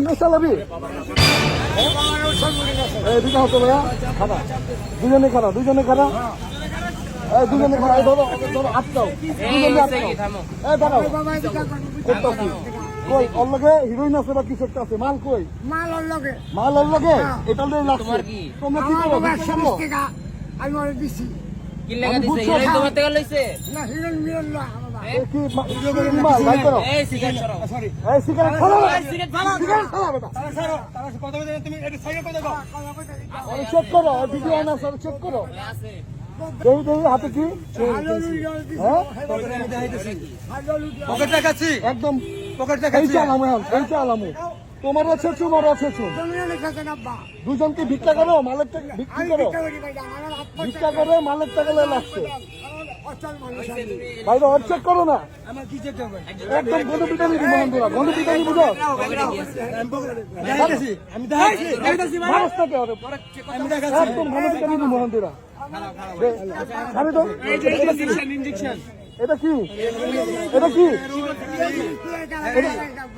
আপনি চালাবি? এদিকে হতো ভাইয়া খানা দুজনে খানা দুজনে খানা এই দুজনে খানা এই ধরো ধরো আটকাও দুজনে আটকাও এই দাঁড়াও। করতেছি। কই ওর হিরোইন আছে বা কিছু একটা আছে? মাল কই? মাল ওর লগে। মাল ওর লগে? এটা লগে লাগছে তোমরা কি? করো? আমি দিছি। চেক করো ভিডিও চেক করো হাতে কি? পকেট একদম পকেট এই দেখাচ্ছি চালামু এই চালামু তোমার আছে তোমার আছে দুজনকে ভিক্ষা করো মালের ভিক্ষা করি। ভিক্ষা করে মালের টাকা লাগছে ভাই করো না। একদম পিটানি পিটানি বুঝো। আমি একদম পিটানি এটা কি? এটা কি?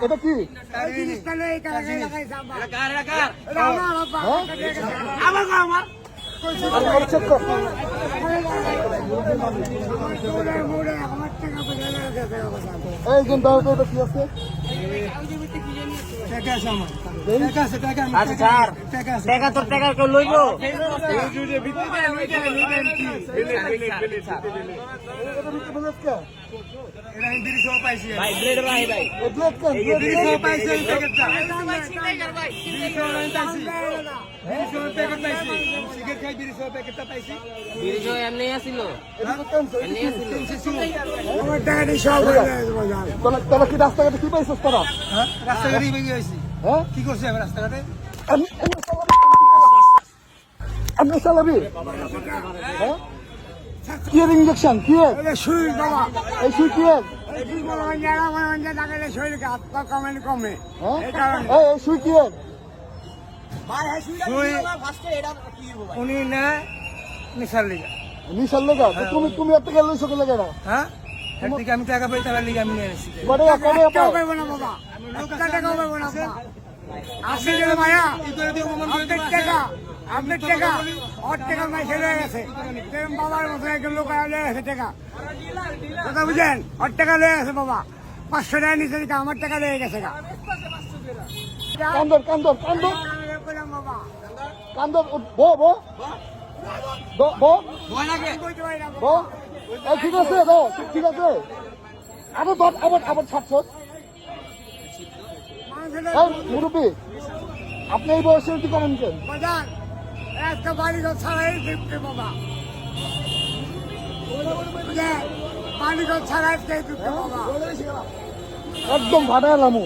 এটা কি এই লয়ে এই কারণে লাগাইছে আব্বা কার কার এটা আমার আব্বা আমার গো আমার আর চেক কর মোড়ে মোড়ে আমার টাকা পয়সা লেগেছে বাবা এই জন দাও তো এটা কি আছে? টাকা আচ্ছা তোর টাকা কেউ লইব পাইছি হয়ে তোরা কি রাস্তাঘাটে কি পাইছিস তোরা? হ্যাঁ? রাস্তাঘাটে ভেঙে হ্যাঁ? কি করছি আমি রাস্তাঘাটে? আমি আমি চালাবি হ্যাঁ? কি এর ইঞ্জেকশন কি এর? শুই বাবা। এই সুই কি এর? এই পা কমে কমে। হ্যাঁ? এই সুই কি এর? উনি না নিশার লিগা। নিশাল লেগা? তুমি তুমি একটা গেল সকালে লেগা না হ্যাঁ? এর আমি টাকা পাই তার লিগা আমি নিয়ে এসেছি। বড় কবে কেউ পাও না বাবা। একটা টাকাও পাইব না বাবা। আপনি যে মায়া। কি করে দিয়ে অপমান করে আপনার টাকা আপনার টাকা। ওর টাকা মাই ছেড়ে গেছে। বাবার মতো একজন লোক লয়ে গেছে টাকা। কথা বুঝেন ওর টাকা লয়ে গেছে বাবা। পাঁচশো টাকা নিচে আমার টাকা লয়ে গেছে কান্দর কান্দর কান্দর। কান্দর বো বো। বো বো। ঠিক আছে দো ঠিক আছে। আবার ধর, আবার আবার এই, মুরব্বী, আপনি এই বয়সে কি করেন কেন? একটা ছাড়াই বাবা বাবা একদম ভাড়া এলামু